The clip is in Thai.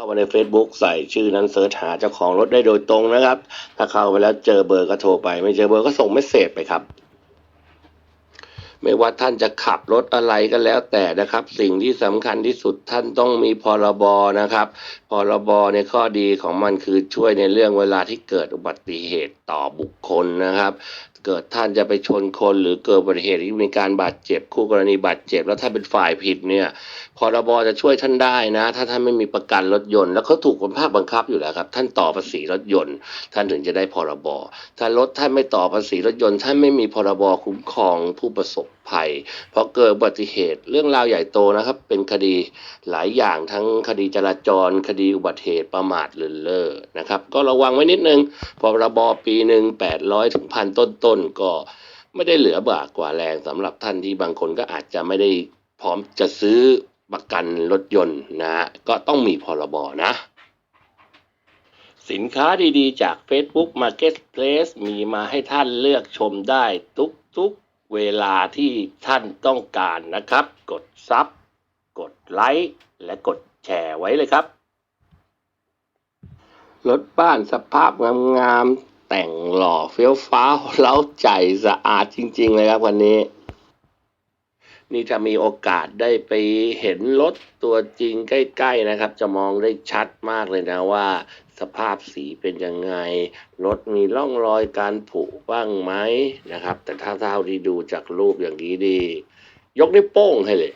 เข้ามาใน Facebook ใส่ชื่อนั้นเสิร์ชหาเจ้าของรถได้โดยตรงนะครับ ถ้าเข้าไปแล้วเจอเบอร์ก็โทรไป ไม่เจอเบอร์ก็ส่งเมสเซจไปครับ ไม่ว่าท่านจะขับรถอะไรก็แล้วแต่นะครับ สิ่งที่สำคัญที่สุดท่านต้องมีพรบนะครับพรบในข้อดีของมันคือช่วยในเรื่องเวลาที่เกิดอุบัติเหตุต่อบุคคลนะครับ เกิดท่านจะไปชนคนหรือเกิดอุบัติเหตุที่มีการบาดเจ็บ คู่กรณีบาดเจ็บ แล้วท่านเป็นฝ่ายผิดเนี่ยพรบจะช่วยท่านได้นะ ถ้าท่านไม่มีประกันรถยนต์ แล้วเขาถูกคนภาคบังคับอยู่แล้วครับ ท่านต่อภาษีรถยนต์ ท่านถึงจะได้พรบถ้ารถท่านไม่ต่อภาษีรถยนต์ ท่านไม่มีพรบคุ้มครองผู้ประสบภัยพราะเกิดอุบัติเหตุเรื่องราวใหญ่โตนะครับ เป็นคดีหลายอย่างทั้งคดีจราจร คดีอุบัติเหตุประมาทเลินเล่อนะครับ ก็ระวังไว้นิดนึงพรบปีหนึ่งแปดร้อยถึงพันต้นๆก็ไม่ได้เหลือบากกว่าแรงสำหรับท่านที่บางคนก็อาจจะไม่ได้พร้อมจะซื้อประกันรถยนต์นะฮะก็ต้องมีพรบนะ สินค้าดีๆ จาก Facebook Marketplace มีมาให้ท่านเลือกชมได้ทุกๆเวลาที่ท่านต้องการนะครับ กดซับกดไลค์และกดแชร์ไว้เลยครับรถบ้านสภาพงามๆ แต่งหล่อเฟี้ยวฟ้าวเล้าใจสะอาดจริง ๆ เลยครับวันนี้ นี่จะมีโอกาสได้ไปเห็นรถตัวจริงใกล้ ๆนะครับ จะมองได้ชัดมากเลยนะว่า สภาพสีเป็นยังไง รถมีร่องรอยการผุบ้างไหมนะครับ แต่ถ้าเท่าที่ดูจากรูปอย่างนี้ดี ยกนิ้วโป้งให้เลย